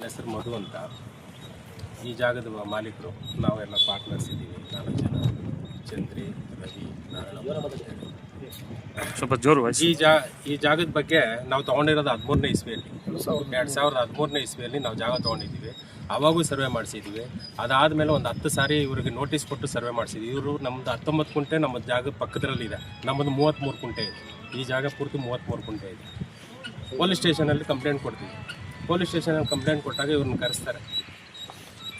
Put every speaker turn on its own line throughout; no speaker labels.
ನನ್ನ ಹೆಸರು ಮಧು ಅಂತ. ಈ ಜಾಗದ ಮಾಲೀಕರು ನಾವೆಲ್ಲ ಪಾರ್ಟ್ನರ್ಸ್ ಇದ್ದೀವಿ. ನಾಲ್ಕು ಜನ ಚಂದ್ರಿ ರವಿ.
ಸ್ವಲ್ಪ ಜೋರು
ಈ ಜಾ ಈ ಜಾಗದ ಬಗ್ಗೆ ನಾವು ತೊಗೊಂಡಿರೋದು ಹದಿಮೂರನೇ ಇಸ್ವಿಯಲ್ಲಿ. ಎರಡು ಸಾವಿರದ ಹದಿಮೂರನೇ ಇಸ್ವಿಯಲ್ಲಿ ನಾವು ಜಾಗ ತೊಗೊಂಡಿದ್ದೀವಿ. ಅವಾಗೂ ಸರ್ವೆ ಮಾಡಿಸಿದ್ದೀವಿ. ಅದಾದಮೇಲೆ ಒಂದು ಹತ್ತು ಸಾರಿ ಇವ್ರಿಗೆ ನೋಟಿಸ್ ಕೊಟ್ಟು ಸರ್ವೆ ಮಾಡಿಸಿದ್ವಿ ಇವರು ನಮ್ಮದು ಹತ್ತೊಂಬತ್ತು ಕುಂಟೆ ನಮ್ಮ ಜಾಗ ಪಕ್ಕದಲ್ಲಿದೆ ನಮ್ಮದು ಮೂವತ್ತ್ಮೂರು ಕುಂಟೆ ಇದೆ. ಈ ಜಾಗ ಪೂರ್ತಿ ಮೂವತ್ತ್ಮೂರು ಕುಂಟೆ ಇದೆ. ಪೊಲೀಸ್ ಸ್ಟೇಷನಲ್ಲಿ ಕಂಪ್ಲೇಂಟ್ ಕೊಡ್ತೀವಿ. ಪೊಲೀಸ್ ಸ್ಟೇಷನಲ್ಲಿ ಕಂಪ್ಲೇಂಟ್ ಕೊಟ್ಟಾಗ ಇವ್ರನ್ನ ಕರೆಸ್ತಾರೆ.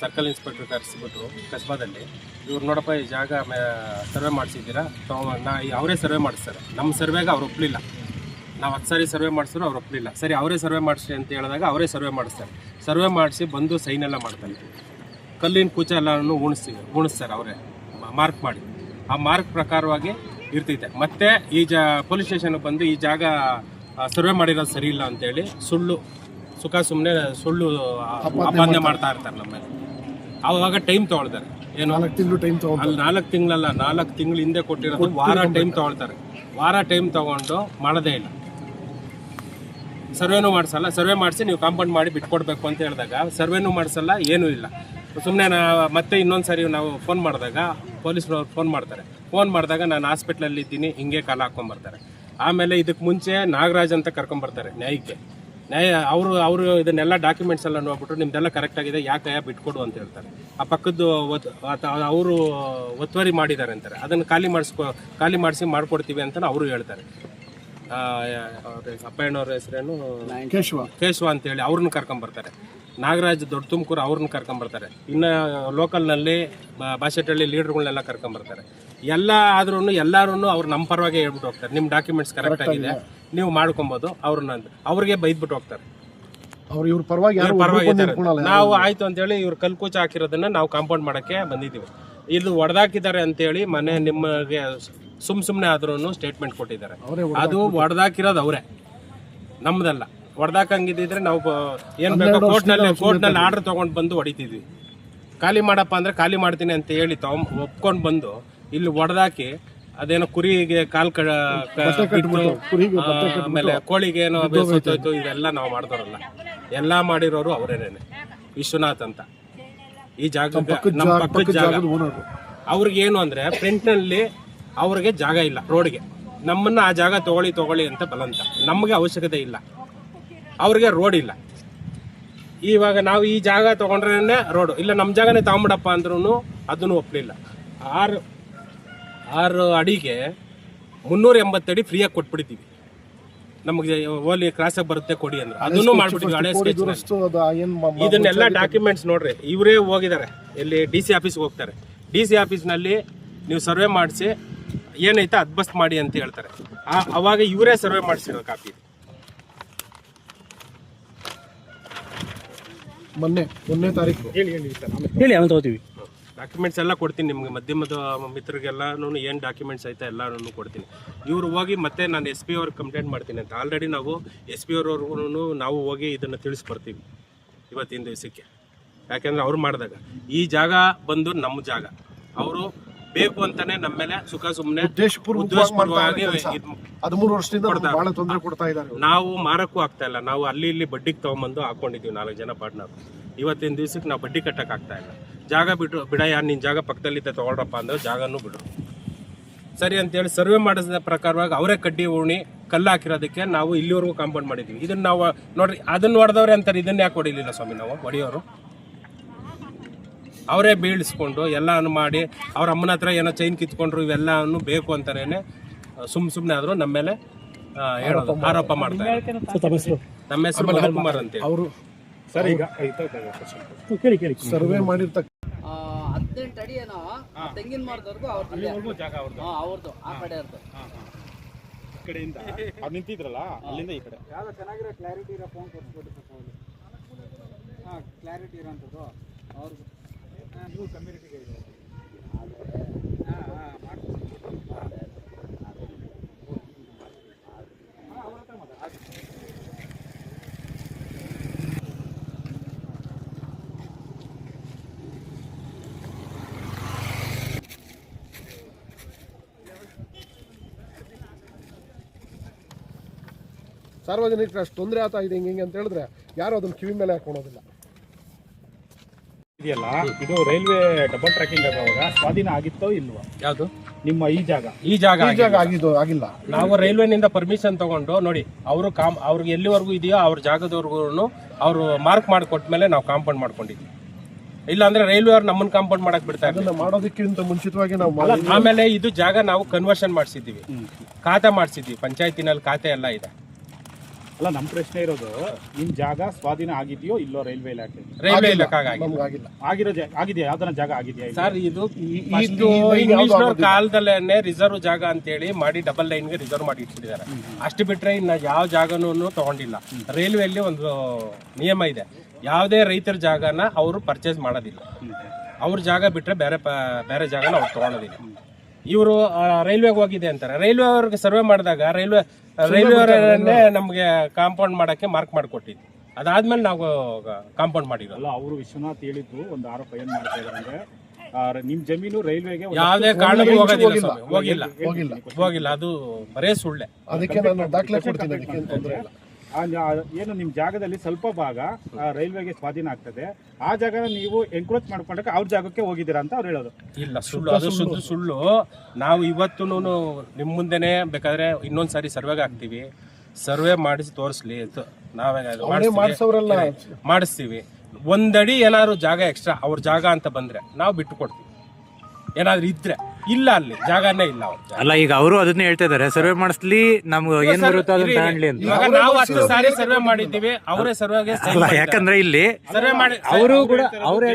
ಸರ್ಕಲ್ ಇನ್ಸ್ಪೆಕ್ಟರ್ ಕರೆಸಿಬಿಟ್ಟು ಕಸ್ಬಾದಲ್ಲಿ. ಇವ್ರು ನೋಡಪ್ಪ, ಈ ಜಾಗ ಸರ್ವೆ ಮಾಡಿಸಿದ್ದೀರಾ? ನಾ ಅವರೇ ಸರ್ವೆ ಮಾಡಿಸ್ತಾರೆ. ನಮ್ಮ ಸರ್ವೆಗೆ ಅವ್ರು ಒಪ್ಪಲಿಲ್ಲ ನಾವು ಹತ್ತು ಸಾರಿ ಸರ್ವೆ ಮಾಡಿಸಿದ್ರು ಅವ್ರು ಒಪ್ಪಲಿಲ್ಲ ಸರಿ, ಅವರೇ ಸರ್ವೆ ಮಾಡಿಸಿ ಅಂತ ಹೇಳಿದಾಗ ಅವರೇ ಸರ್ವೆ ಮಾಡಿಸ್ತಾರೆ. ಸರ್ವೆ ಮಾಡಿಸಿ ಬಂದು ಸೈನ್ ಎಲ್ಲ ಮಾಡ್ತಾರೆ. ಕಲ್ಲಿನ ಕೂಚ ಎಲ್ಲನೂ ಉಣಿಸ್ತೀವಿ ಉಣಿಸ್ತಾರೆ ಅವರೇ. ಮಾರ್ಕ್ ಮಾಡಿ. ಆ ಮಾರ್ಕ್ ಪ್ರಕಾರವಾಗಿ ಇರ್ತೈತೆ. ಮತ್ತೆ ಈ ಜ, ಪೊಲೀಸ್ ಸ್ಟೇಷನ್ಗೆ ಬಂದು ಈ ಜಾಗ ಸರ್ವೆ ಮಾಡಿರೋದು ಸರಿ ಇಲ್ಲ ಅಂತೇಳಿ ಸುಳ್ಳು ಸುಖ ಸುಮ್ಮನೆ ಸುಳ್ಳು ಆಪಾದನೆ ಮಾಡ್ತಾ ಇರ್ತಾರೆ ನಮ್ಮ ಮೇಲೆ. ಆವಾಗ ಟೈಮ್ ತಗೊಳ್ತಾರೆ. ಏನು?
ನಾಲ್ಕು ತಿಂಗಳು ಟೈಮ್ ತಗೊಂಡು
ಅಲ್ಲಿ ನಾಲ್ಕು ತಿಂಗಳಲ್ಲ ನಾಲ್ಕು ತಿಂಗಳು ಹಿಂದೆ ಕೊಟ್ಟಿರೋದು ವಾರ ಟೈಮ್ ತಗೊಳ್ತಾರೆ. ವಾರ ಟೈಮ್ ತಗೊಂಡು ಮಾಡೋದೇ ಇಲ್ಲ. ಸರ್ವೇನೂ ಮಾಡಿಸಲ್ಲ. ಸರ್ವೆ ಮಾಡಿಸಿ ನೀವು ಕಾಂಪೌಂಡ್ ಮಾಡಿ ಬಿಟ್ಕೊಡ್ಬೇಕು ಅಂತ ಹೇಳಿದಾಗ ಸರ್ವೇನೂ ಮಾಡಿಸಲ್ಲ ಏನೂ ಇಲ್ಲ. ಸುಮ್ಮನೆ ನಾ ಮತ್ತೆ ಇನ್ನೊಂದು ಸಾರಿ ನಾವು ಫೋನ್ ಮಾಡಿದಾಗ ಪೊಲೀಸ್ನವ್ರು ಫೋನ್ ಮಾಡ್ತಾರೆ. ಫೋನ್ ಮಾಡಿದಾಗ ನಾನು ಹಾಸ್ಪಿಟ್ಲಲ್ಲಿ ಇದ್ದೀನಿ ಹಿಂಗೆ ಕಾಲ ಹಾಕ್ಕೊಂಬರ್ತಾರೆ ಆಮೇಲೆ ಇದಕ್ಕೆ ಮುಂಚೆ ನಾಗರಾಜ್ ಅಂತ ಕರ್ಕೊಂಬರ್ತಾರೆ ನ್ಯಾಯಕ್ಕೆ. ನ್ಯಾಯ ಅವರು ಅವರು ಇದನ್ನೆಲ್ಲ ಡಾಕ್ಯುಮೆಂಟ್ಸ್ ಎಲ್ಲ ನೋಡ್ಬಿಟ್ಟು ನಿಮ್ದೆಲ್ಲ ಕರೆಕ್ಟ್ ಆಗಿದೆ ಯಾಕೆ ಬಿಟ್ಕೊಡು ಅಂತ ಹೇಳ್ತಾರೆ. ಆ ಪಕ್ಕದ್ದು ಅವರು ಒತ್ತುವರಿ ಮಾಡಿದ್ದಾರೆ ಅಂತಾರೆ. ಅದನ್ನು ಖಾಲಿ ಮಾಡಿಸ್ಕೊ ಖಾಲಿ ಮಾಡಿಸಿ ಮಾಡ್ಕೊಡ್ತೀವಿ ಅಂತ ಅವರು ಹೇಳ್ತಾರೆ. ಅಪ್ಪಯ್ಯನವ್ರ ಹೆಸರೇನು?
ಕೇಶವ.
ಕೇಶವ ಅಂತ ಹೇಳಿ ಅವ್ರನ್ನ ಕರ್ಕೊಂಬರ್ತಾರೆ. ನಾಗರಾಜ್ ದೊಡ್ಡ ತುಮಕೂರು ಅವ್ರನ್ನ ಕರ್ಕೊಂಬರ್ತಾರೆ ಇನ್ನು ಲೋಕಲ್ನಲ್ಲಿ ಬಾಸೆಟಳ್ಳಿ ಲೀಡರ್ಗಳನ್ನೆಲ್ಲ ಕರ್ಕೊಂಬರ್ತಾರೆ ಎಲ್ಲ ಆದ್ರೂ ಎಲ್ಲರೂ ಅವ್ರು ನಮ್ಮ ಪರವಾಗಿ ಹೇಳ್ಬಿಟ್ಟು ಹೋಗ್ತಾರೆ. ನಿಮ್ಮ ಡಾಕ್ಯುಮೆಂಟ್ಸ್ ಕರೆಕ್ಟ್ ಆಗಿದೆ. ನೀವು ಮಾಡ್ಕೊಬೋದು. ಅವ್ರನ್ನ. ಅವ್ರಿಗೆ ಬೈದ್ಬಿಟ್ಟು ಹೋಗ್ತಾರೆ.
ಅವ್ರು ಇವ್ರ ಪರವಾಗಿ
ಪರವಾಗಿ. ನಾವು ಆಯ್ತು ಅಂತೇಳಿ ಇವ್ರು ಕಲ್ಕೂಚ ಹಾಕಿರೋದನ್ನ ನಾವು ಕಾಂಪೌಂಡ್ ಮಾಡಕ್ಕೆ ಬಂದಿದ್ದೀವಿ. ಇದು ಅಂತ ಅಂತೇಳಿ ಮನೆ ನಿಮಗೆ ಸುಮ್ ಸುಮ್ಮನೆ ಆದ್ರೂ ಸ್ಟೇಟ್ಮೆಂಟ್ ಕೊಟ್ಟಿದ್ದಾರೆ. ಅದು ಒಡೆದಾಕಿರೋದು ಅವರೇ. ನಮ್ದಲ್ಲ. ಹೊಡೆದಾಕಂಗಿದ್ರೆ ನಾವು ಬ- ಏನ್ ಬೇಕೋ ಕೋರ್ಟ್ನಲ್ಲಿ ಕೋರ್ಟ್ನಲ್ಲಿ ಆರ್ಡರ್ ತಗೊಂಡ್ ಬಂದು ಹೊಡಿತಿದ್ವಿ. ಖಾಲಿ ಮಾಡಪ್ಪ ಅಂದ್ರೆ ಖಾಲಿ ಮಾಡ್ತೀನಿ ಅಂತ ಹೇಳಿ ತಾವ್ ಒಪ್ಕೊಂಡ್ ಬಂದು ಇಲ್ಲಿ ಹೊಡೆದಾಕಿ ಅದೇನೋ ಕುರಿಗೆ ಕಾಲ್ ಕ ಕ- ಬಿಟ್ಟು,
ಕುರಿಗೆ
ಆ, ಆಮೇಲೆ ಕೋಳಿಗೆ ಏನೋ ಬೇಸೋಯ್ತು ಇದೆಲ್ಲ ನಾವು ಮಾಡ್ತಾರಲ್ಲ ಎಲ್ಲ ಮಾಡಿರೋರು ಅವರೇನೇನೆ ವಿಶ್ವನಾಥ್ ಅಂತ. ಈ ಜಾಗ ನಮ್ಮ ಪಕ್ಕದ ಜಾಗ ಅವ್ರಿಗೆ ಏನು ಅಂದ್ರೆ ಫ್ರಂಟ್ನಲ್ಲಿ ಅವ್ರಿಗೆ ಜಾಗ ಇಲ್ಲ ರೋಡ್ಗೆ. ನಮ್ಮನ್ನ ಆ ಜಾಗ ತಗೊಳ್ಳಿ ತಗೊಳ್ಳಿ ಅಂತ ಬಲಂತ ನಮ್ಗೆ ಅವಶ್ಯಕತೆ ಇಲ್ಲ. ಅವ್ರಿಗೆ ರೋಡ್ ಇಲ್ಲ. ಇವಾಗ ನಾವು ಈ ಜಾಗ ತಗೊಂಡ್ರೇನೆ ರೋಡು ಇಲ್ಲ ನಮ್ಮ ಜಾಗನೇ ತಗೊಂಬಿಡಪ್ಪ ಅಂದ್ರೂ ಅದನ್ನು ಒಪ್ಪಲಿಲ್ಲ ಆರು ಆರು ಅಡಿಗೆ ಮುನ್ನೂರ ಎಂಬತ್ತಡಿ ಫ್ರೀಯಾಗಿ ಕೊಟ್ಬಿಡ್ತೀವಿ. ನಮಗೆ ಓಲಿ ಕ್ರಾಸಾಗಿ ಬರುತ್ತೆ ಕೊಡಿ ಅಂದ್ರೆ. ಅದನ್ನು ಮಾಡ್ಬಿಟ್ಟಿದ್ವಿ ಹಳೆ ಇದನ್ನೆಲ್ಲ ಡಾಕ್ಯುಮೆಂಟ್ಸ್ ನೋಡ್ರಿ. ಇವರೇ ಹೋಗಿದ್ದಾರೆ. ಇಲ್ಲಿ ಡಿ ಸಿ ಆಫೀಸ್ಗೆ ಹೋಗ್ತಾರೆ. ಡಿ ಸಿ ಆಫೀಸ್ನಲ್ಲಿ ನೀವು ಸರ್ವೆ ಮಾಡಿಸಿ ಏನೈತೆ ಅದ್ಬಸ್ತ್ ಮಾಡಿ ಅಂತ ಹೇಳ್ತಾರೆ. ಆ ಅವಾಗ ಇವರೇ ಸರ್ವೆ ಮಾಡಿಸಿರೋ ಕಾಪಿ
ಮೊನ್ನೆ ಒಂದನೇ ತಾರೀಕು.
ಹೇಳಿ ಹೇಳಿ ಸರ್
ಹೇಳಿ ಆಮೇಲೆ ತಗೋತೀವಿ.
ಡಾಕ್ಯುಮೆಂಟ್ಸ್ ಎಲ್ಲ ಕೊಡ್ತೀನಿ ನಿಮ್ಗೆ ಮಧ್ಯಮದ ಮಿತ್ರರಿಗೆಲ್ಲನೂ ಏನು ಡಾಕ್ಯುಮೆಂಟ್ಸ್ ಐತೆ ಎಲ್ಲನೂ ಕೊಡ್ತೀನಿ. ಇವರು ಹೋಗಿ ಮತ್ತೆ ನಾನು ಎಸ್ ಪಿ ಅವ್ರಿಗೆ ಕಂಪ್ಲೇಂಟ್ ಮಾಡ್ತೀನಿ ಅಂತ. ಆಲ್ರೆಡಿ ನಾವು ಎಸ್ ಪಿ ಅವ್ರವ್ರಿಗೂ ನಾವು ಹೋಗಿ ಇದನ್ನು ತಿಳಿಸ್ಕೊಡ್ತೀವಿ ಇವತ್ತಿನ ದಿವಸಕ್ಕೆ. ಯಾಕೆಂದರೆ ಅವ್ರು ಮಾಡಿದಾಗ. ಈ ಜಾಗ ಬಂದು ನಮ್ಮ ಜಾಗ. ಅವರು ಬೇಕು ಅಂತಾನೆ ನಮ್ಮ ಮೇಲೆ ಸುಖ ಸುಮ್ಮನೆ
ಉದ್ದೇಶಪೂರ್ವಕವಾಗಿ.
ಇದ್-
ಹದಿಮೂರು ವರ್ಷದಿಂದ ಬಹಳ ತೊಂದರೆ ಕೊಡ್ತಾ ಇದ್ದಾರೆ.
ನಾವು ಮಾರಕ್ಕೂ ಆಗ್ತಾ ಇಲ್ಲ. ನಾವು ಅಲ್ಲಿ ಇಲ್ಲಿ ಬಡ್ಡಿಗೆ ತಗೊಂಬಂದು ಹಾಕೊಂಡಿದ್ದೀವಿ ನಾಲ್ಕು ಜನ ಪಾರ್ಟ್ನರ್. ಇವತ್ತಿನ ದಿವ್ಸಕ್ಕೆ ನಾವು ಬಡ್ಡಿ ಕಟ್ಟಕ್ಕೆ ಆಗ್ತಾ ಇಲ್ಲ. ಜಾಗ ಬಿಟ್ಟು ಬಿಡಯ್ಯ ನಿನ್ನ ಜಾಗ ಪಕ್ಕದಲ್ಲಿದ್ದ ತಗೊಳ್ರಪ್ಪ ಅಂದ್ರೆ ಜಾಗನೂ ಬಿಡು ಸರಿ ಅಂತೇಳಿ ಸರ್ವೆ ಮಾಡಿಸಿದ ಪ್ರಕಾರವಾಗಿ ಅವರೇ ಕಡ್ಡಿ ಉಣಿ ಕಲ್ಲು ಹಾಕಿರೋದಕ್ಕೆ ನಾವು ಇಲ್ಲಿವರೆಗೂ ಕಾಂಪೌಂಡ್ ಮಾಡಿದ್ವಿ ಇದನ್ನ ನಾವು ನೋಡ್ರಿ ಅದನ್ನ ಹೊಡೆದವ್ರೆ ಅಂತಾರೆ ಇದನ್ನ ಯಾಕೆ ಹೊಡಿಲಿಲ್ಲ ಸ್ವಾಮಿ ನಾವು? ಹೊಡಿಯೋರು? ಅವರೇ ಬೀಳಿಸ್ಕೊಂಡು ಎಲ್ಲಾನು ಮಾಡಿ ಅವ್ರ ಅಮ್ಮನ ಹತ್ರ ಏನೋ ಚೈನ್ ಕಿತ್ಕೊಂಡ್ರು ಇವೆಲ್ಲನೂ ಬೇಕು ಅಂತಾನೇನೆ ಸುಮ್ ಸುಮ್ಮನೆ ಆದರೂ ನಮ್ಮ ಮೇಲೆ ಹೇಳೋದು ಆರೋಪ ಮಾಡ್ತಾರೆ ನಮ್ಮ ಹೆಸರು ಮಧು ಕುಮಾರ್ ಅಂತೆ.
ಅವರು
ಸರ್ ಈಗ ಕೇಳಿ ಕೇಳಿ.
ಸರ್ವೆ ಮಾಡಿರ್ತಕ್ಕ
ಹದಿನೆಂಟು ಅಡಿ ಏನೋ ತೆಂಗಿನ ಮರದವರೆಗೂ ಅವ್ರದ್ದು
ಜಾಗ ಅವ್ರದ್ದು
ಹಾ ಅವ್ರದ್ದು ಆ ಕಡೆ ಅವ್ರದ್ದು
ಕಡೆಯಿಂದ ಅವ್ರು ನಿಂತಿದ್ರಲ್ಲ ಅಲ್ಲಿಂದ ಈ ಕಡೆ.
ಯಾವ್ದು ಚೆನ್ನಾಗಿರೋ ಕ್ಲಾರಿಟಿ ಇರೋ ಫೋನ್ ಕೊಟ್ಬಿಟ್ಟು ಹಾಂ ಕ್ಲಾರಿಟಿ ಇರೋಂಥದ್ದು. ಅವ್ರದ್ದು ಹಾಂ ನೀವು
ಸಾರ್ವಜನಿಕರು ಅಷ್ಟು ತೊಂದರೆ ಆಗ್ತಾ ಇದೆ ಹಿಂಗೆ ಹಿಂಗೆ ಅಂತ ಹೇಳಿದ್ರೆ ಯಾರು ಅದನ್ನು ಕಿವಿ ಮೇಲೆ ಹಾಕೊಳೋದಿಲ್ಲ
ಇದೆಯಲ್ಲ? ಇದು ರೈಲ್ವೆ ಡಬಲ್ ಟ್ರ್ಯಾಕಿಂಗ್ ಆಗುವಾಗ ಸ್ವಾಧೀನ ಆಗಿತ್ತೋ ಇಲ್ವಾ?
ಯಾವುದು?
ನಿಮ್ಮ ಈ ಜಾಗ.
ಈ ಜಾಗ
ಈ ಜಾಗ
ಆಗಿಲ್ಲ.
ಆಗಿದ್ದು ಆಗಿಲ್ಲ.
ನಾವು ರೈಲ್ವೆನಿಂದ ಪರ್ಮಿಷನ್ ತಗೊಂಡು ನೋಡಿ ಅವರು ಕಾಮ್ ಅವ್ರಿಗೆ ಎಲ್ಲಿವರೆಗೂ ಇದೆಯೋ ಅವ್ರ ಜಾಗದವರೆಗೂ ಅವರು ಮಾರ್ಕ್ ಮಾಡಿ ಕೊಟ್ಮೇಲೆ ನಾವು ಕಾಂಪೌಂಡ್ ಮಾಡ್ಕೊಂಡಿದ್ವಿ. ಇಲ್ಲ ಅಂದ್ರೆ ರೈಲ್ವೆ ಅವ್ರು ನಮ್ಮನ್ನ ಕಾಂಪೌಂಡ್ ಮಾಡಕ್ ಬಿಡ್ತಾ ಇರ್ಲಿಲ್ಲ.
ಅದನ್ನ ಮಾಡೋದಕ್ಕಿಂತ ಮುಂಚಿತವಾಗಿ ನಾವು.
ಆಮೇಲೆ ಇದು ಜಾಗ ನಾವು ಕನ್ವರ್ಷನ್ ಮಾಡಿಸಿದ್ದೀವಿ. ಖಾತೆ ಮಾಡಿಸಿದ್ವಿ ಪಂಚಾಯತಿನಲ್ಲಿ ಖಾತೆ ಎಲ್ಲ ಇದೆ.
ಅಲ್ಲ ನಮ್ಮ ಪ್ರಶ್ನೆ ಇರೋದು ನಿಮ್ ಜಾಗ ಸ್ವಾಧೀನ ಆಗಿದೆಯೋ ಇಲ್ಲೋ ರೈಲ್ವೆ ಇಲಾಖೆ?
ರೈಲ್ವೆ
ಇಲಾಖೆ ಆಗಿಲ್ಲ.
ಆಗಿರೋ ಜಾಗ ಆಗಿದೆಯಾ? ಯಾವ್ದನ ಜಾಗ ಆಗಿದೆಯಾ
ಸರ್ ಇದು
ಈ-
ಇದು ಇಂಗ್ಲಿಷ್ನವ್ರ ಕಾಲದಲ್ಲೇನೆ ರಿಸರ್ವ್ ಜಾಗ ಅಂತೇಳಿ ಮಾಡಿ ಡಬಲ್ ಲೈನ್ಗೆ ರಿಸರ್ವ್ ಮಾಡಿ ಇಟ್ಬಿಟ್ಟಿದ್ದಾರೆ ಅಷ್ಟು ಬಿಟ್ರೆ ಇನ್ನ ಯಾವ ಜಾಗನೂ ತಗೊಂಡಿಲ್ಲ. ರೈಲ್ವೆಯಲ್ಲಿ ಒಂದು ನಿಯಮ ಇದೆ. ಯಾವುದೇ ರೈತರ ಜಾಗನ ಅವರು ಪರ್ಚೇಸ್ ಮಾಡೋದಿಲ್ಲ. ಅವ್ರ ಜಾಗ ಬಿಟ್ರೆ ಬೇರೆ ಪ- ಬೇರೆ ಜಾಗನ ಅವ್ರು ತಗೊಳೋದಿಲ್ಲ. ಇವರು ರೈಲ್ವೆಗೆ ಹೋಗಿದೆ ಅಂತಾರೆ. ರೈಲ್ವೆ ಅವ್ರಿಗೆ ಸರ್ವೆ ಮಾಡಿದಾಗ ರೈಲ್ವೆ ರೈಲ್ವೆ ಅವರನ್ನೇ ನಮಗೆ ಕಾಂಪೌಂಡ್ ಮಾಡಕ್ಕೆ ಮಾರ್ಕ್ ಮಾಡಿಕೊಟ್ಟಿದ್ವಿ ಅದಾದ್ಮೇಲೆ ನಾವು ಕಾಂಪೌಂಡ್ ಮಾಡಿದ್ವಿ
ಅಲ್ಲ ಅವರು ವಿಶ್ವನಾಥ್ ಹೇಳಿದ್ದು ಒಂದು ಆರೋಪ ಏನ್ ಮಾಡ್ತಾ ಇದ್ದಾರೆ ಅಂದ್ರೆ ನಿಮ್ ಜಮೀನು ರೈಲ್ವೆಗೆ
ಯಾವುದೇ ಕಾರಣಕ್ಕೂ ಹೋಗೋದಿಲ್ಲ
ಹೋಗಿಲ್ಲ.
ಹೋಗಿಲ್ಲ. ಅದು ಬರೇ ಸುಳ್ಳೆ.
ಅದಕ್ಕೆ ನಾನು ದಾಖಲೆ ಕೊಡ್ತೀನಿ ಅದಕ್ಕೆ ತೊಂದರೆ ಇಲ್ಲ.
ಏನು ನಿಮ್ಮ ಜಾಗದಲ್ಲಿ ಸ್ವಲ್ಪ ಭಾಗ ಆ, ರೈಲ್ವೆಗೆ ಸ್ವಾಧೀನ ಆಗ್ತದೆ. ಆ ಜಾಗನ ನೀವು ಎನ್ಕ್ರೋಚ್ ಮಾಡ್ಕೊಂಡಾಗ ಅವ್ರ ಜಾಗಕ್ಕೆ ಹೋಗಿದ್ದೀರಾ ಅಂತ ಅವ್ರು ಹೇಳೋದು.
ಇಲ್ಲ ಸುಳ್ಳು ಅದು ಶುದ್ಧ ಸುಳ್ಳು. ನಾವು ಇವತ್ತು ನಿಮ್ಮ ಮುಂದೆನೆ ಬೇಕಾದ್ರೆ ಇನ್ನೊಂದು ಸಾರಿ ಸರ್ವೆಗೆ ಹಾಕ್ತೀವಿ. ಸರ್ವೆ ಮಾಡಿಸಿ ತೋರಿಸ್ಲಿ ಅಂತ ನಾವೇ. ಮಾಡಿಸ್ತೀವಿ. ಒಂದಡಿ ಏನಾದ್ರು ಜಾಗ ಎಕ್ಸ್ಟ್ರಾ ಅವ್ರ ಜಾಗ ಅಂತ ಬಂದ್ರೆ ನಾವು ಬಿಟ್ಟು ಕೊಡ್ತೀವಿ. ಏನಾದ್ರು ಇದ್ರೆ. ಇಲ್ಲ ಅಲ್ಲಿ ಜಾಗನೇ ಇಲ್ಲ
ಅಲ್ಲ ಈಗ ಅವರು ಅದನ್ನೇ ಹೇಳ್ತಾ ಇದಾರೆ ಸರ್ವೆ ಮಾಡಿಸ್ಲಿ ನಮ್ಗೆ ಏನ್ ಬರುತ್ತೆ ಅದನ್ನ. ತಗೊಂಡ್ಲಿ ಅಂತ.
ಇವಾಗ ನಾವು ಹತ್ತು ಸಾರಿ ಸರ್ವೆ ಮಾಡಿದ್ದೀವಿ ಅವರೇ ಸರ್ವೆಗೆ
ಅಲ್ಲ ಯಾಕಂದ್ರೆ ಇಲ್ಲಿ
ಸರ್ವೆ ಮಾಡಿ
ಅವರು ಕೂಡ ಅವರೇ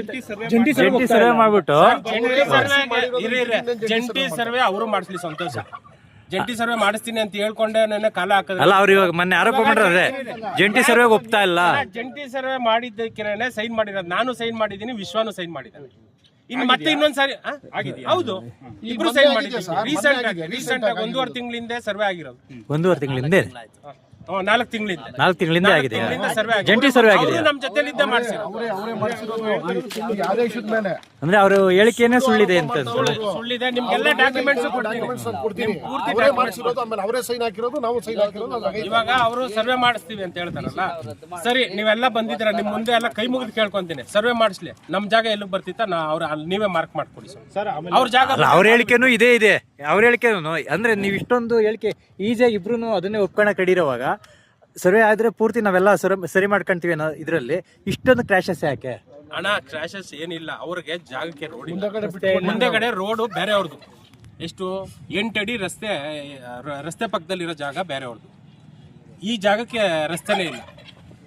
ಜಂಟಿ ಸರ್ವೆ ಮಾಡ್ಬಿಟ್ಟು
ಜಂಟಿ ಸರ್ವೆ ಇರಿ ಇರಿ. ಜಂಟಿ ಸರ್ವೆ ಅವರು ಮಾಡಿಸ್ಲಿ ಸಂತೋಷ. ಜಂಟಿ ಸರ್ವೆ ಮಾಡಿಸ್ತೀನಿ ಅಂತ ಹೇಳ್ಕೊಂಡೆ ನನ್ನ ಕಾಲ ಹಾಕಿದ್ರೆ
ಅಲ್ಲ ಅವ್ರು ಇವಾಗ ಮೊನ್ನೆ ಆರೋಪ ಮಾಡ್ರೆ ಜಂಟಿ ಸರ್ವೆ ಒಪ್ತಾ ಇಲ್ಲ?
ಜಂಟಿ ಸರ್ವೆ ಮಾಡಿದ್ದಕ್ಕೆ ಸೈನ್ ಮಾಡಿರೋದು. ನಾನು ಸೈನ್ ಮಾಡಿದ್ದೀನಿ ವಿಶ್ವನು ಸೈನ್ ಮಾಡಿದ್ದಾನೆ. ಇನ್ನು ಮತ್ತೆ ಇನ್ನೊಂದ್ಸಾರಿ? ಹೌದು. ಇಬ್ರು ಸೈನ್ ಮಾಡಿದ್ದೀವಿ ರೀಸೆಂಟ್ ಆಗಿ ರೀಸೆಂಟ್ ಆಗಿ ಒಂದೂವರೆ ತಿಂಗಳಿಂದ ಸರ್ವೆ ಆಗಿರೋದು.
ಒಂದೂವರೆ ತಿಂಗಳಿಂದ?
ನಾಲ್ಕು ತಿಂಗಳಿಂದ.
ನಾಲ್ಕು ತಿಂಗಳಿಂದ ಆಗಿದೆ.
ಸರ್ವೆ
ಜಂಟಿ ಸರ್ವೆ ಆಗಿದೆ.
ನಮ್ಮ ಜೊತೆಲಿದ್ದ
ಮೇಲೆ.
ಅಂದ್ರೆ ಅವರು ಹೇಳಿಕೆನೇ ಸುಳ್ಳಿದೆ ಅಂತ
ಸುಳ್ಳಿದೆ. ನಿಮ್ಗೆಲ್ಲ ಡಾಕ್ಯುಮೆಂಟ್ಸ್ ಕೊಡ್ತೀನಿ.
ಅವರೇ ಮಾಡಿಸಿರೋದು ಆಮೇಲೆ ಅವರೇ ಸೈನ್ ಹಾಕಿರೋದು ನಾವು ಸೈನ್ ಹಾಕಿರೋದು
ಇವಾಗ ಅವರು ಸರ್ವೆ ಮಾಡಿಸ್ತೀವಿ ಅಂತ ಹೇಳ್ತಾರಲ್ಲ? ಸರಿ ನೀವೆಲ್ಲ ಬಂದಿದ್ದೀರ? ನಿಮ್ ಮುಂದೆ ಎಲ್ಲ ಕೈ ಮುಗಿದು ಕೇಳ್ಕೊಂತೀನಿ. ಸರ್ವೆ ಮಾಡಿಸ್ಲಿ. ನಮ್ ಜಾಗ ಎಲ್ಲಿ ಬರ್ತಿತ್ತ? ನಾ ಅವ್ರ ಅಲ್ಲಿ ನೀವೇ ಮಾರ್ಕ್ ಮಾಡ್ಕೊಡಿ ಸರ್. ಅವ್ರ ಜಾಗ
ಅವ್ರ ಹೇಳಿಕೆನೂ ಇದೇ ಇದೆ. ಅವ್ರ ಹೇಳಿಕೆನೂ ಅಂದ್ರೆ ನೀವು ಇಷ್ಟೊಂದು ಹೇಳಿಕೆ ಈಜೆ ಇಬ್ರು ಅದನ್ನೇ ಒಪ್ಕೊಂಡ ಕಡಿರೋವಾಗ ಸರ್ವೆ ಆದ್ರೆ ಪೂರ್ತಿ ನಾವೆಲ್ಲ ಸರಿ ಸರಿ ಮಾಡ್ಕೊಂತೀವಿ ಅನ್ನೋ ಇದ್ರಲ್ಲಿ ಇಷ್ಟೊಂದು ಕ್ರಾಶಸ್ ಯಾಕೆ?
ಹಣ ಕ್ರಾಶಸ್ ಏನಿಲ್ಲ. ಅವ್ರಿಗೆ ಜಾಗಕ್ಕೆ ರೋಡ್
ಮುಂದೆ ಕಡೆ
ಮುಂದೆಗಡೆ ರೋಡು ಬೇರೆ ಅವ್ರದ್ದು ಎಷ್ಟು? ಎಂಟಡಿ ರಸ್ತೆ ರಸ್ತೆ ಪಕ್ಕದಲ್ಲಿರೋ ಜಾಗ ಬೇರೆ ಅವ್ರದ್ದು ಈ ಜಾಗಕ್ಕೆ ರಸ್ತೆನೇ ಇಲ್ಲ.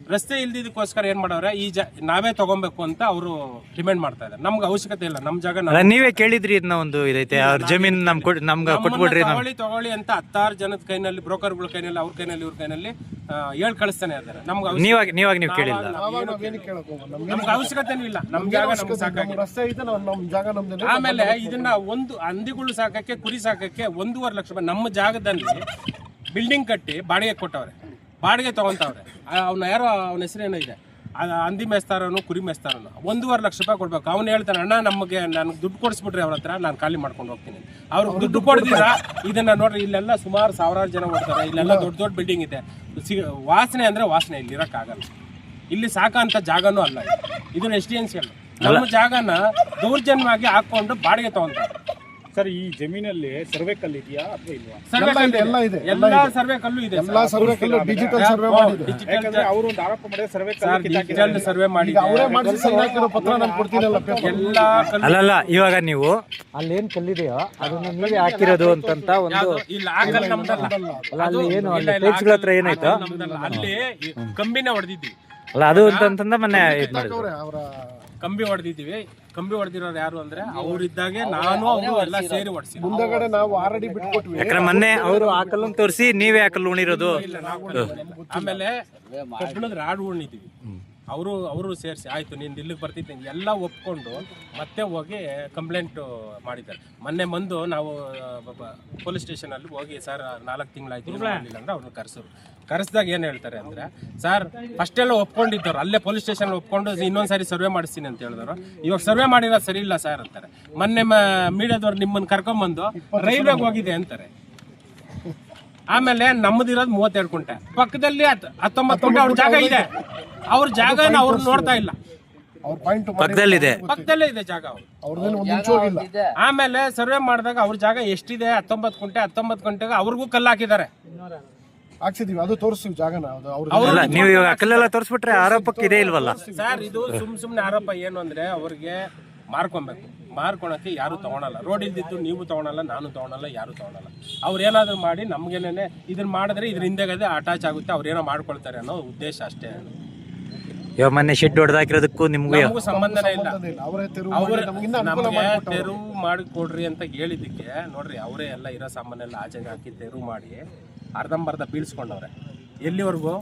ರಸ್ತೆ ಇಲ್ದಿದ್ದಕ್ಕೋಸ್ಕರ ಏನ್ ಮಾಡವ್ರೆ ಈ ಜ ನಾವೇ ತಗೊಬೇಕು ಅಂತ ಅವರು ಡಿಮ್ಯಾಂಡ್ ಮಾಡ್ತಾ ಇದ್ದಾರೆ. ನಮ್ಗೆ ಅವಶ್ಯಕತೆ ಇಲ್ಲ ನಮ್ ಜಾಗ
ಅಲ್ಲ ನೀವೇ ಕೇಳಿದ್ರಿ ಇದನ್ನ ಒಂದು ಇದೈತೆ ಅವ್ರ ಜಮೀನ್ ನಮ್ ಕೊಡ್ ನಮ್ಗೆ ಕೊಟ್ಬಿಡ್ರಿ ನಮ್
ತಗೊಳ್ಳಿ ತಗೊಳ್ಳಿ ಅಂತ ಹತ್ತಾರು ಜನದ ಕೈನಲ್ಲಿ ಬ್ರೋಕರ್ಗಳ ಕೈನಲ್ಲಿ ಅವ್ರ ಕೈನಲ್ಲಿ ಇವ್ರ ಕೈನಲ್ಲಿ ಹೇಳ್ ಕಳಿಸ್ತಾನೆ ಇದಾರೆ ನಮ್ಗೆ
ನೀವಾಗ ನೀವಾಗ ನೀವು ಕೇಳಿಲ್ಲ.
ನಮ್ಗೆ
ಅವಶ್ಯಕತೆನೂ ಇಲ್ಲ. ನಮ್ ಜಾಗ ನಮ್ಗೆ ಸಾಕಾಗಿದೆ.
ನಮ್ಮ ರಸ್ತೆ ಐತೆ ನಾವು ನಮ್ಮ ಜಾಗ ನಮ್ದೇನೆ
ಆಮೇಲೆ ಇದನ್ನ ಒಂದು ಹಂದಿಗಳು ಸಾಕಕ್ಕೆ ಕುರಿ ಸಾಕಕ್ಕೆ ಒಂದೂವರೆ ಲಕ್ಷ ರೂಪಾಯಿ ನಮ್ಮ ಜಾಗದಲ್ಲಿ ಬಿಲ್ಡಿಂಗ್ ಕಟ್ಟಿ ಬಾಡಿಗೆ ಕೊಟ್ಟವ್ರೆ. ಬಾಡಿಗೆ ತಗೊಂತವ್ರೆ ಅವನ ಯಾರೋ ಅವನ ಹೆಸರೇನೋ ಇದೆ. ಆ ಹಂದಿ ಮೇಸ್ತಾರನು ಕುರಿ ಮೇಸ್ತಾರನು ಒಂದೂವರೆ ಲಕ್ಷ ರೂಪಾಯಿ ಕೊಡ್ಬೇಕು. ಅವ್ನು ಹೇಳ್ತಾನೆ ಅಣ್ಣ ನಮಗೆ ನನಗೆ ದುಡ್ಡು ಕೊಡಿಸ್ಬಿಟ್ರಿ ಅವ್ರ ಹತ್ರ ನಾನು ಖಾಲಿ ಮಾಡ್ಕೊಂಡು ಹೋಗ್ತೀನಿ. ಅವ್ರು ದುಡ್ಡು ಕೊಡ್ತೀರಾ ಇದನ್ನ ನೋಡ್ರಿ ಇಲ್ಲೆಲ್ಲ ಸುಮಾರು ಸಾವಿರಾರು ಜನ ಓಡ್ತಾರೆ. ಇಲ್ಲೆಲ್ಲ ದೊಡ್ಡ ದೊಡ್ಡ ಬಿಲ್ಡಿಂಗ್ ಇದೆ. ವಾಸನೆ ಅಂದ್ರೆ ವಾಸನೆ ಇಲ್ಲಿ ಇರೋಕ್ಕಾಗಲ್ಲ. ಇಲ್ಲಿ ಸಾಕಂತ ಜಾಗನೂ ಅಲ್ಲ ಇದು. ಇದು ರೆಸಿಡೆನ್ಸಿಯಲ್ ನಮ್ಮ ಜಾಗನ ದೌರ್ಜನ್ಯವಾಗಿ ಹಾಕೊಂಡು ಬಾಡಿಗೆ ತಗೊಂತಾರೆ.
ಸರ್ ಈ ಜಮೀನಲ್ಲಿ ಸರ್ವೆ ಕಲ್ಲು ಇದೆಯಾ ಅಥವಾ ಇಲ್ವಾ?
ಸರ್ವೆ
ಎಲ್ಲ ಇದೆ,
ಕಲ್ಲು
ಎಲ್ಲ ಇದೆ.
ಎಲ್ಲಾ ಸರ್ವೆ ಕಲ್ಲು ಇದೆ
ಎಲ್ಲಾ ಸರ್ವೆ ಕಲ್ಲು ಡಿಜಿಟಲ್ ಸರ್ವೆ ಮಾಡಿದೆ.
ಯಾಕಂದ್ರೆ ಅವರು ಒಂದು ಆರೋಪ ಮಾಡಿದ್ರೆ ಸರ್ವೆ ಕಲ್ಲು
ಡಿಜಿಟಲ್ ಸರ್ವೆ ಮಾಡಿ
ಈಗ ಅವರೇ ಮಾಡಿಸಿ ಸೈನ್ ಹಾಕಿರೋ ಪತ್ರ ನಾನು ಕೊಡ್ತೀನಲ್ಲ paper.
ಎಲ್ಲಾ ಕಲ್ಲು
ಅಲ್ಲಲ್ಲ ಇವಾಗ ನೀವು ಅಲ್ಲೇನ್ ಕಲ್ಲಿದೆಯೋ ಅದನ್ನ ನೀವೇ ಹಾಕಿರೋದು ಅಂತಂತ ಒಂದು
ಯಾವ್ದು? ಇಲ್ಲ ಆಗಲ್ಲ ನಮ್ದಲ್ಲ.
ಅಲ್ಲ ಅಲ್ಲಿ ಏನು
ಇಲ್ಲ,
ಅಲ್ಲಿ
ಇಲ್ಲ,
ಹತ್ರ ಏನಾಯ್ತು?
ನಮ್ದಲ್ಲ. ಅಲ್ಲಿ ಕಂಬಿನ ಹೊಡೆದಿದ್ವಿ.
ಅಲ್ಲ ಅದು ಅಂತಂದ ಮೊನ್ನೆ ಇದ್ ಮಾಡಿದ್ರು.
ಅವರ
ಕಂಬಿ ಹೊಡೆದಿದ್ದೀವಿ. ಕಂಬಿ ಹೊಡೆದಿರೋರು ಯಾರು ಅಂದ್ರೆ ಅವ್ರಿದ್ದಾಗೆ ನಾನು ಅವರು ಎಲ್ಲ ಸೇರಿ ಹೊಡ್ಸಿ
ಮುಂದಗಡೆ ನಾವು ಆಲ್ರೆಡಿ ಬಿಟ್ಕೊಟ್ವಿ.
ಯಾಕಂದ್ರೆ ಮೊನ್ನೆ ಅವರು ಆ ಕಲ್ಲನ್ನು ತೋರಿಸಿ ನೀವೇ ಆ ಕಲ್ಲು ಉಣಿರೋದು.
ಆಮೇಲೆ ಕಬ್ಬಿಣದ ರಾಡ್ ಉಣಿದೀವಿ. ಅವರು ಅವರು ಸೇರಿಸಿ ಆಯಿತು ನೀನು ಇಲ್ಲಿಗೆ ಬರ್ತಿದ್ದೀನಿ ಎಲ್ಲ ಒಪ್ಕೊಂಡು ಮತ್ತೆ ಹೋಗಿ ಕಂಪ್ಲೇಂಟು ಮಾಡಿದ್ದಾರೆ. ಮೊನ್ನೆ ಬಂದು ನಾವು ಪೊಲೀಸ್ ಸ್ಟೇಷನಲ್ಲಿ ಹೋಗಿ ಸರ್ ನಾಲ್ಕು ತಿಂಗಳಾಯ್ತು ಇಲ್ಲ ಅಂದ್ರೆ ಅವ್ರನ್ನ ಕರೆಸೋರು. ಕರೆಸ್ದಾಗ ಏನು ಹೇಳ್ತಾರೆ ಅಂದರೆ ಸರ್ ಫಸ್ಟೆಲ್ಲ ಎಲ್ಲ ಒಪ್ಕೊಂಡಿದ್ದವ್ರು ಅಲ್ಲೇ ಪೊಲೀಸ್ ಸ್ಟೇಷನ್ ಒಪ್ಕೊಂಡು ಇನ್ನೊಂದು ಸಾರಿ ಸರ್ವೆ ಮಾಡಿಸ್ತೀನಿ ಅಂತ ಹೇಳಿದ್ರು ಇವಾಗ ಸರ್ವೆ ಮಾಡಿರೋದು ಸರಿ ಇಲ್ಲ ಸರ್ ಅಂತಾರೆ. ಮೊನ್ನೆ ಮೀಡಿಯಾದವ್ರು ನಿಮ್ಮನ್ನು ಕರ್ಕೊಂಬಂದು ರೈಲ್ವೆಗೆ ಹೋಗಿದೆ ಅಂತಾರೆ. ಆಮೇಲೆ ನಮ್ಮದಿರೋದು ಮೂವತ್ತೆರಡು ಕುಂಟೆ ಪಕ್ಕದಲ್ಲಿ ಹತ್- ಹತ್ತೊಂಬತ್ತು ಕುಂಟೆ ಅವ್ರ ಜಾಗ ಇದೆ. ಅವ್ರ ಜಾಗನ ಅವ್ರು ನೋಡ್ತಾ ಇಲ್ಲ.
ಅವ್ರ ಪಾಯಿಂಟ್
ಪಕ್ಕದಲ್ಲಿದೆ.
ಪಕ್ಕದಲ್ಲೇ ಇದೆ ಜಾಗ ಆಮೇಲೆ ಸರ್ವೆ ಮಾಡಿದಾಗ ಅವ್ರ ಜಾಗ ಎಷ್ಟಿದೆ ಹತ್ತೊಂಬತ್ತು ಕುಂಟೆ ಹತ್ತೊಂಬತ್ತು ಗಂಟೆಗೆ ಅವ್ರಿಗೂ ಕಲ್ಲು ಹಾಕಿದ್ದಾರೆ.
ಹಾಕ್ಸಿದೀವಿ ಅದು ತೋರಿಸ್ತೀವಿ ಜಾಗನ ಅದು ಅವ್ರ
ಅಲ್ಲ ನೀವು ಇವಾಗ ತೋರಿಸ್ಬಿಟ್ರೆ ಆರೋಪಕ್ಕೆ ಇದೆ ಇಲ್ವಲ್ಲ?
ಸರ್ ಇದು ಸುಮ್ ಸುಮ್ನೆ ಆರೋಪ ಏನು ಅಂದ್ರೆ ಅವ್ರಿಗೆ ಮಾರ್ಕೊಬೇಕು. ಮಾರ್ಕೊಳಕ್ಕೆ ಯಾರು ತಗೊಳಲ್ಲ. ರೋಡ್ ಇಲ್ದಿದ್ದು ನೀವು ತಗೊಳಲ್ಲ ನಾನು ತಗೊಳಲ್ಲ ಯಾರು ತಗೊಳಲ್ಲ. ಅವ್ರು ಏನಾದ್ರು ಮಾಡಿ ನಮ್ಗೇನೆ ಇದನ್ನ ಮಾಡಿದ್ರೆ ಇದ್ರ ಹಿಂದೆಗದೆ ಅಟ್ಯಾಚ್ ಆಗುತ್ತೆ ಅವ್ರೇನೋ ಏನೋ ಮಾಡ್ಕೊಳ್ತಾರೆ ಅನ್ನೋ ಉದ್ದೇಶ ಅಷ್ಟೇ.
ಇವಾಗ ಮೊನ್ನೆ ಶೆಡ್ ಹೊಡೆದಾಕಿರೋದಕ್ಕೂ ನಿಮ್ಗೆ
ನಮಗೂ ಸಂಬಂಧನೇ ಇಲ್ಲ.
ಅವರೇ ತೆರವು
ಅವ್ರ
ಮಾಡಿ ಕೊಡ್ರಿ ಅನುಕೂಲ
ತೆರವು ಮಾಡಿಕೊಡ್ರಿ ಅಂತ ಹೇಳಿದ್ದಕ್ಕೆ ನೋಡ್ರಿ ಅವರೇ ಎಲ್ಲ ಇರೋ ಸಾಮಾನೆಲ್ಲ ಆಚೆಗೆ ಹಾಕಿ ತೆರವು ಮಾಡಿ ಅರ್ಧಂಬರ್ಧ ಬೀಳ್ಸ್ಕೊಂಡವ್ರೆ. ಎಲ್ಲಿವರೆಗೂ?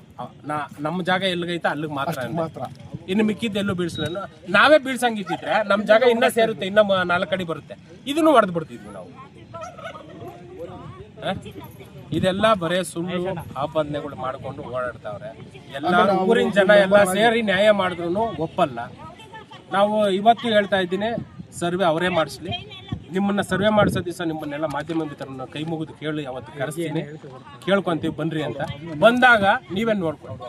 ನಾ ನಮ್ಮ ಜಾಗ ಎಲ್ಲಿಗೈತೆ ಅಲ್ಲಿಗೆ ಮಾತ್ರ.
ಮಾತ್ರ.
ಇನ್ನು ಮಿಕ್ಕಿದ್ದೆಲ್ಲೂ ಬೀಳ್ಸಲ್ಲ. ನಾವೇ ಬೀಳ್ಸಂಗಿದ್ದಿದ್ರೆ ನಮ್ಮ ಜಾಗ ಇನ್ನೂ ಸೇರುತ್ತೆ ಇನ್ನೂ ನಾಲ್ಕು ಕಡೆ ಬರುತ್ತೆ. ಇದನ್ನು ಹೊಡೆದು ಬಿಡ್ತಿದ್ವಿ ನಾವು. ಇದೆಲ್ಲ ಬರೇ ಸುಳ್ಳು ಆಪಾದನೆಗಳು ಮಾಡಿಕೊಂಡು ಓಡಾಡ್ತಾವ್ರೆ. ಎಲ್ಲ ಊರಿನ ಜನ ಎಲ್ಲ ಸೇರಿ ನ್ಯಾಯ ಮಾಡಿದ್ರು ಒಪ್ಪಲ್ಲ. ನಾವು ಇವತ್ತು ಹೇಳ್ತಾ ಇದ್ದೀನಿ ಸರ್ವೆ ಅವರೇ ಮಾಡಿಸ್ಲಿ. ನಿಮ್ಮನ್ನ ಸರ್ವೆ ಮಾಡಿಸೋ ದಿವಸ ನಿಮ್ಮನ್ನೆಲ್ಲ ಮಾಧ್ಯಮ ಮಿತ್ರರನ್ನ ಕೈ ಮುಗಿದು ಕೇಳಿ ಅವತ್ತು ಕರೆಸ್ತೀನಿ. ಕೇಳ್ಕೊಂತೀವಿ ಬನ್ರಿ ಅಂತ. ಬಂದಾಗ ನೀವೇ ನೋಡ್ಕೊಳ್ಳಿ.